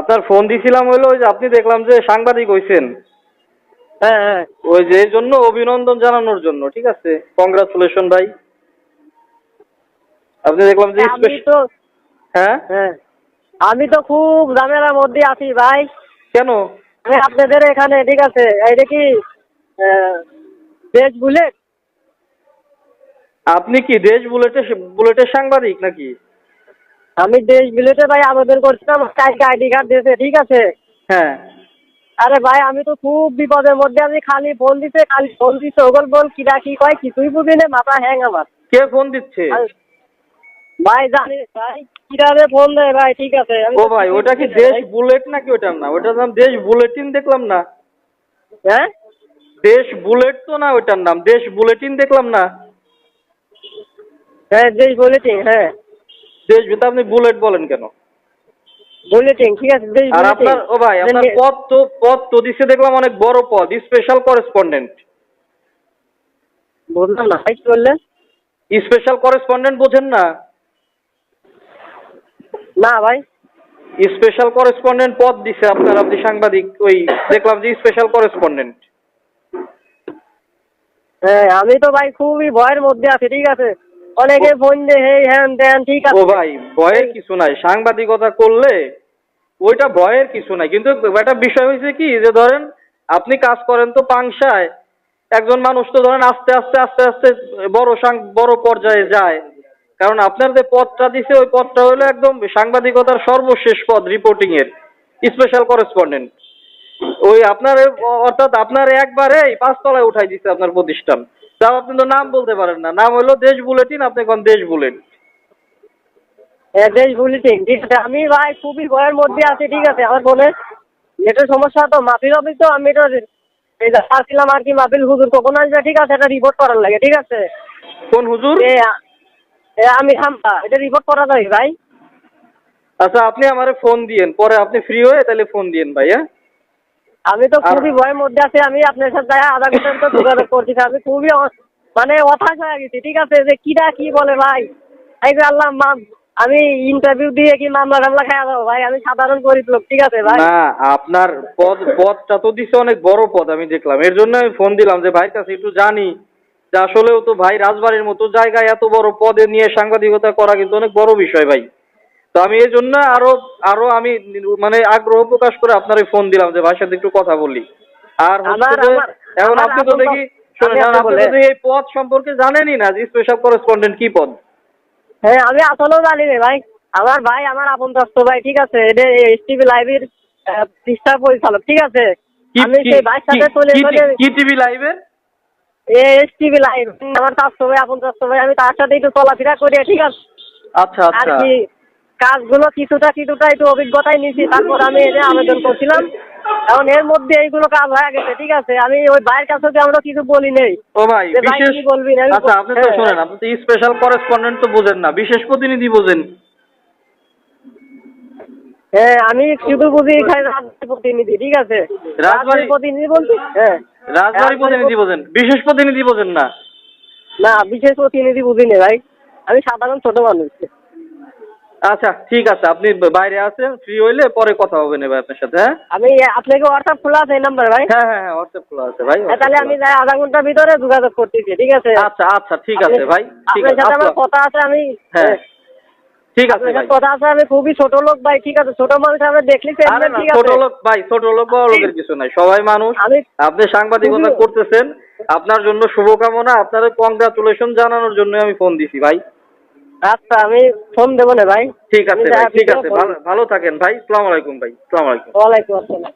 আপনার ফোন দিছিলাম হইল ওই যে আপনি দেখলাম যে সাংবাদিক হইছেন। হ্যাঁ হ্যাঁ। ওই যে এর জন্য অভিনন্দন জানানোর জন্য ঠিক আছে? কংগ্রাচুলেশন ভাই। আপনি দেখলাম যে আমি তো হ্যাঁ? হ্যাঁ। আমি তো খুব ঝামেলার মধ্যে আছি ভাই। কেন? আমি আপনাদের এখানে ঠিক আছে? এইটা কি দেশ বুলেট? আপনি কি দেশ বুলেটে বুলেটের সাংবাদিক নাকি? আমি দেশ বুলেটে ভাই আবেদন করছিলাম কালকে আইডি কার্ড দিয়েছে ঠিক আছে? হ্যাঁ। আরে ভাই আমি তো খুব বিপদের মধ্যে আমি খালি ফোন দিছে খালি ফোন দিছে ওগল বল কিরা কি কয় কিছুই বুঝি না মাথা হ্যাং আমার। কে ফোন দিচ্ছে? ভাই জানি ভাই কিরারে ফোন দেয় ভাই ঠিক আছে ও ভাই ওটা কি দেশ বুলেট নাকি ওটার না? ওটার নাম দেশ বুলেটিন দেখলাম না। হ্যাঁ? দেশ বুলেট তো না ওটার নাম দেশ বুলেটিন দেখলাম না। হ্যাঁ দেশ বুলেটিং হ্যাঁ। আপনি বুলেট বলেন কেন? বুলেটিং ঠিক আছে আর আপনার ও ভাই আপনার পদ তো পদ তো দিছে দেখলাম অনেক বড় পদ স্পেশাল করেসপন্ডেন্ট বুঝলাম না কি বললেন স্পেশাল করেসপন্ডেন্ট বোঝেন না। না ভাই। স্পেশাল করেসপন্ডেন্ট পদ দিছে আপনার আপনি সাংবাদিক ওই দেখলাম যে স্পেশাল করেসপন্ডেন্ট হ্যাঁ আমি তো ভাই খুবই ভয়ের মধ্যে আছি ঠিক আছে। অনেকে ফোন দিয়ে হেই হ্যান ঠিক ও ভাই ভয়ের কিছু নাই। সাংবাদিকতা করলে ওইটা ভয়ের কিছু নাই। কিন্তু একটা বিষয় হয়েছে কি যে ধরেন আপনি কাজ করেন তো পাংশায় একজন মানুষ তো ধরেন আস্তে আস্তে আস্তে আস্তে বড় সাং- বড় পর্যায়ে যায়। কারণ আপনার যে পদটা দিছে ওই পদটা হলো একদম সাংবাদিকতার সর্বশেষ পদ রিপোর্টিং এর স্পেশাল করেসপন্ডেন্ট ওই আপনার অর্থাৎ আপনার একবারে পাঁচতলায় উঠাই দিচ্ছে আপনার প্রতিষ্ঠান। তাও আপনি তো নাম বলতে পারেন না। নাম হলো দেশ বুলেটিন আপনি কোন দেশ বুলেট। হ্যাঁ দেশ বুলেটিং ঠিক আছে। আমি ভাই খুবই ভয়ের মধ্যে আছি ঠিক আছে। আমার ফোনে নেটের সমস্যা তো মাফিল অফিস তো আমি এই আসছিলাম আর কি মাফিল হুজুর কখন আসবে ঠিক আছে এটা রিপোর্ট করার লাগে ঠিক আছে? কোন হুজুর? আমি হামটা এটা রিপোর্ট করা যায় ভাই। আচ্ছা আপনি আমারে ফোন দিয়েন পরে আপনি ফ্রি হয়ে তাহলে ফোন দিয়েন ভাই হ্যাঁ? আমি তো খুবই ভয়ের মধ্যে আছি আমি আপনার সাথে আধা ঘণ্টার তো যোগাযোগ করছি আমি খুবই মানে হতাশ হয়ে গেছি ঠিক আছে যে কিরা কি বলে ভাই? এই যে আল্লাহ মা আমি ইন্টারভিউ দিয়ে কি মামলা টামলা খাওয়া যাব ভাই? আমি সাধারণ গরিব লোক ঠিক আছে ভাই? না আপনার পদ পদটা তো দিছে অনেক বড় পদ আমি দেখলাম। এর জন্য আমি ফোন দিলাম যে ভাইয়ের কাছে একটু জানি যে আসলেও তো ভাই রাজবাড়ির মতো জায়গায় এত বড় পদে নিয়ে সাংবাদিকতা করা কিন্তু অনেক বড় বিষয় ভাই। তো আমি এই জন্য আরও আরও আমি মানে আগ্রহ প্রকাশ করে আপনার ফোন দিলাম যে ভাইয়ের সাথে একটু কথা বলি। আর এখন আপনি তো দেখি এই পদ সম্পর্কে জানেনই না যে স্পেশাল করেসপন্ডেন্ট কি পদ। হ্যাঁ আমি আসলেও জানি রে ভাই। আমার ভাই আমার আপন দস্ত ভাই ঠিক আছে? এটা এস টিভি লাইভের পৃষ্ঠা পরিচালক ঠিক আছে? আমি সেই ভাইয়ের সাথে চলে কি- টিভি লাইভে এস টিভি লাইভ আমার স্বাস্থ্য ভাই আপন স্বাস্থ্য ভাই আমি তার সাথে একটু চলাফেরা করি ঠিক আছে? আচ্ছা আর আচ্ছা কি কাজগুলো কিছুটা কিছুটা একটু অভিজ্ঞতায় নিছি তারপর আমি এটা আবেদন করছিলাম। এখন এর মধ্যে এইগুলো কাজ হয়ে গেছে ঠিক আছে? আমি ওই ভাইয়ের কাছে আমরা কিছু বলি নেই। ও ভাই বিশেষ বলবি না, আচ্ছা আপনি তো হ্যাঁ, আপনি তো স্পেশাল করেসপন্ডেন্ট তো বোঝেন না বিশেষ প্রতিনিধি বোঝেন। হ্যাঁ আমি শুধু বুঝি এখানে রাজবাড়ির প্রতিনিধি ঠিক আছে? রাজবাড়ি- রাজবাড়ির প্রতিনিধি বলছি? হ্যাঁ। রাজবাড়ি প্রতিনিধি বোঝেন বিশেষ প্রতিনিধি বোঝেন না। না বিশেষ প্রতিনিধি বুঝি না ভাই। আমি সাধারণ ছোট মানুষ। আচ্ছা ঠিক আছে আপনি বাইরে আছেন ফ্রি হইলে পরে কথা হবে না ভাই আপনার সাথে হ্যাঁ? আমি আপনাকে হোয়াটসঅ্যাপ খোলা আছে এই নাম্বার ভাই? হ্যাঁ হ্যাঁ হ্যাঁ হোয়াটসঅ্যাপ খোলা আছে ভাই হ্যাঁ, তাহলে আমি যাই আধা ঘণ্টার ভিতরে যোগাযোগ করতেছি ঠিক আছে? আচ্ছা আচ্ছা ঠিক আছে ভাই ঠিক আছে আমার কথা আছে আমি হ্যাঁ ঠিক আছে আপনার ভাই। কথা আছে আমি খুবই ছোট লোক ভাই ঠিক আছে ছোট মানুষ আমি দেখলি ঠিক ছোট লোক ভাই ছোট লোক বড় লোকের কিছু নাই সবাই মানুষ। আপনি সাংবাদিকতা করতেছেন আপনার জন্য শুভকামনা আপনার কংগ্রাচুলেশন জানানোর জন্য আমি ফোন দিছি ভাই। আচ্ছা আমি ফোন দেবো না ভাই। ঠিক আছে ভাই ঠিক আছে ভালো ভালো থাকেন ভাই। সালাম আলাইকুম ভাই সালাম আলাইকুম। ওয়ালাইকুম আসসালাম।